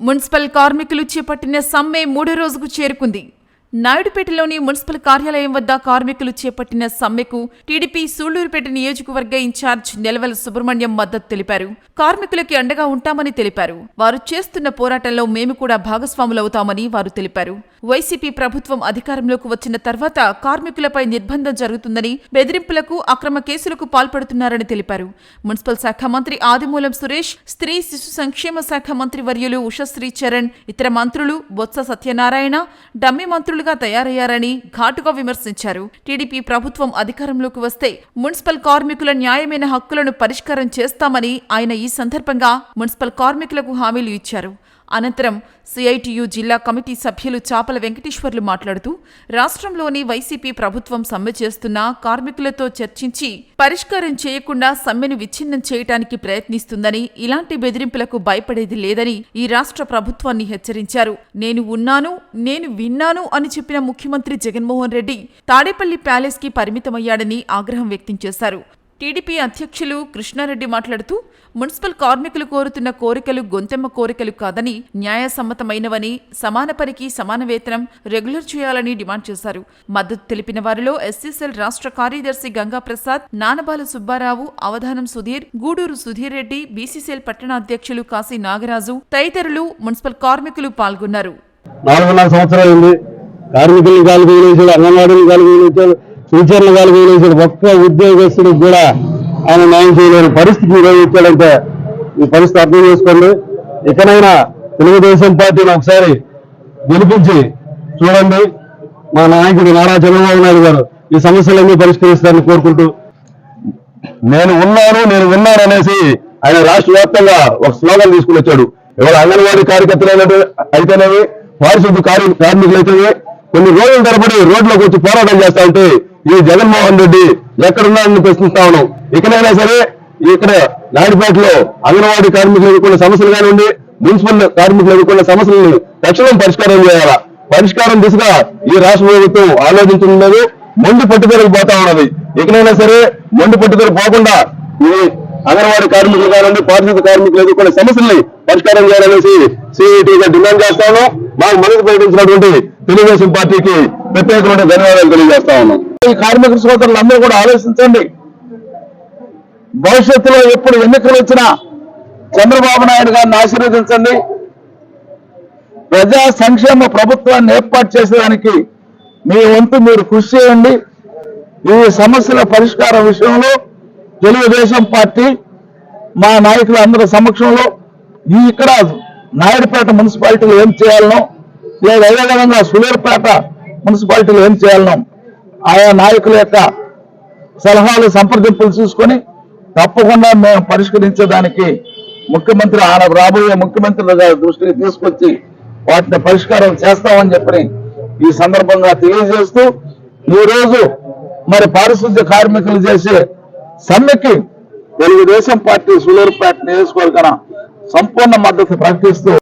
Municipal కార్మికులు చేపట్టిన సమ్మె మూడో రోజుకు చేరుకుంది. నాయుడుపేటలోని మున్సిపల్ కార్యాలయం వద్ద కార్మికులు చేపట్టిన సమ్మెకు టీడీపీ సూళ్ళూరుపేట నియోజకవర్గ ఇన్ఛార్జ్ నెలవల సుబ్రహ్మణ్యం మద్దతు తెలిపారు. కార్మికులకి అండగా ఉంటామని తెలిపారు. వారు చేస్తున్న పోరాటంలో మేము కూడా భాగస్వాములవుతామని వారు తెలిపారు. వైసీపీ ప్రభుత్వం అధికారంలోకి వచ్చిన తర్వాత కార్మికులపై నిర్బంధం జరుగుతుందని బెదిరింపులకు అక్రమ కేసులకు పాల్పడుతున్నారని తెలిపారు. మున్సిపల్ శాఖ మంత్రి ఆదిమూలం సురేష్ స్త్రీ శిశు సంక్షేమ శాఖ మంత్రి వర్యులు ఉషశ్రీ చరణ్ ఇతర మంత్రులు బొత్స సత్యనారాయణ డమ్మి మంత్రులు మంత్రులుగా తయారయ్యారని ఘాటుగా విమర్శించారు. టీడీపీ ప్రభుత్వం అధికారంలోకి వస్తే మున్సిపల్ కార్మికుల న్యాయమైన హక్కులను పరిష్కారం చేస్తామని ఆయన ఈ సందర్భంగా మున్సిపల్ కార్మికులకు హామీలు ఇచ్చారు. అనంతరం సిఐటియు జిల్లా కమిటీ సభ్యులు చాపల వెంకటేశ్వర్లు మాట్లాడుతూ రాష్ట్రంలోని వైసీపీ ప్రభుత్వం సమ్మె చేస్తున్న కార్మికులతో చర్చించి పరిష్కారం చేయకుండా సమ్మెను విచ్ఛిన్నం చేయటానికి ప్రయత్నిస్తుందని ఇలాంటి బెదిరింపులకు భయపడేది లేదని ఈ రాష్ట్ర ప్రభుత్వాన్ని హెచ్చరించారు. నేను ఉన్నాను నేను విన్నాను అని చెప్పిన ముఖ్యమంత్రి జగన్మోహన్ రెడ్డి తాడేపల్లి ప్యాలెస్కి పరిమితమయ్యాడని ఆగ్రహం వ్యక్తం చేశారు. టీడీపీ అధ్యక్షులు కృష్ణారెడ్డి మాట్లాడుతూ మున్సిపల్ కార్మికులు కోరుతున్న కోరికలు గొంతెమ్మ కోరికలు కాదని న్యాయసమ్మతమైనవని సమాన పనికి సమాన వేతనం రెగ్యులర్ చేయాలని డిమాండ్ చేశారు. మద్దతు తెలిపిన వారిలో ఎస్సీసెల్ రాష్ట్ర కార్యదర్శి గంగా ప్రసాద్ నానబాల సుబ్బారావు అవధానం సుధీర్ గూడూరు సుధీర్ రెడ్డి బీసీసీఎల్ పట్టణ అధ్యక్షులు కాశీ నాగరాజు తదితరులు మున్సిపల్ కార్మికులు పాల్గొన్నారు. నాలుగున్నర సంవత్సరాలు కార్మికులను టీచర్లు కలిగిన ఒక్క ఉద్యోగస్తుడికి కూడా ఆయన న్యాయం చేయలేని పరిస్థితి ఈరోజు ఈ పరిస్థితి అర్థం చేసుకోండి. ఇకనైనా తెలుగుదేశం పార్టీని ఒకసారి గెలిపించి చూడండి. మా నాయకుడు నారా చంద్రబాబు నాయుడు గారు ఈ సమస్యలన్నీ పరిష్కరిస్తారని కోరుకుంటూ నేను ఉన్నాను నేను విన్నాను అనేసి ఆయన రాష్ట్ర వ్యాప్తంగా ఒక స్లోగన్ తీసుకుని వచ్చాడు. ఎవరు అంగన్వాడీ కార్యకర్తలు అయితేనేవి పారిశుద్ధ కార్మికులు అయితేనే కొన్ని రోజుల తరబడి రోడ్లకు వచ్చి పోరాటం చేస్తా ఉంటే ఈ జగన్మోహన్ రెడ్డి ఎక్కడున్నాడని ప్రశ్నిస్తా ఉన్నాం. ఇకనైనా సరే ఇక్కడ నాయుడుపేటలో అంగన్వాడీ కార్మికులు ఎదుర్కొన్న సమస్యలు కానివ్వండి మున్సిపల్ కార్మికులు ఎదుర్కొన్న సమస్యలను తక్షణం పరిష్కారం చేయాలా? పరిష్కారం దిశగా ఈ రాష్ట్ర ప్రభుత్వం ఆలోచించలేదు మొండి పట్టుదలకు పోతా ఉన్నది. ఇకనైనా సరే మొండి పట్టుదల పోకుండా ఈ అంగన్వాడీ కార్మికులు కానివ్వండి పారిశుద్ధ కార్మికులు ఎదుర్కొన్న సమస్యల్ని పరిష్కారం చేయాలనేసి సిఐటిగా డిమాండ్ చేస్తాను మాకు మద్దతు ప్రకటించినటువంటి తెలుగుదేశం పార్టీకి ప్రత్యేకమైన ధన్యవాదాలు తెలియజేస్తా ఉన్నాం. ఈ కార్మిక సోదరులందరూ కూడా ఆలోచించండి. భవిష్యత్తులో ఎప్పుడు ఎన్నికలు వచ్చినా చంద్రబాబు నాయుడు గారిని ఆశీర్వదించండి. ప్రజా సంక్షేమ ప్రభుత్వాన్ని ఏర్పాటు చేసేదానికి మీ వంతు మీరు కృషి చేయండి. ఈ సమస్యల పరిష్కారం విషయంలో తెలుగుదేశం పార్టీ మా నాయకుల అందరి సమక్షంలో ఈ ఇక్కడ నాయుడుపేట మున్సిపాలిటీలో ఏం చేయాలనో లేదా అదేవిధంగా సులూరుపేట మున్సిపాలిటీలో ఏం చేయాలన్నాం ఆయా నాయకుల యొక్క సలహాలు సంప్రదింపులు చూసుకొని తప్పకుండా మేము పరిష్కరించడానికి ముఖ్యమంత్రి ఆయన రాబోయే ముఖ్యమంత్రుల దృష్టిని దృష్టికి తీసుకొచ్చి వాటిని పరిష్కారం చేస్తామని చెప్పని ఈ సందర్భంగా తెలియజేస్తూ ఈ రోజు మరి పారిశుద్ధ్య కార్మికులు చేసే సమ్మెకి తెలుగుదేశం పార్టీ సులూరుపేట నియోజకవర్గన సంపూర్ణ మద్దతు ప్రకటిస్తూ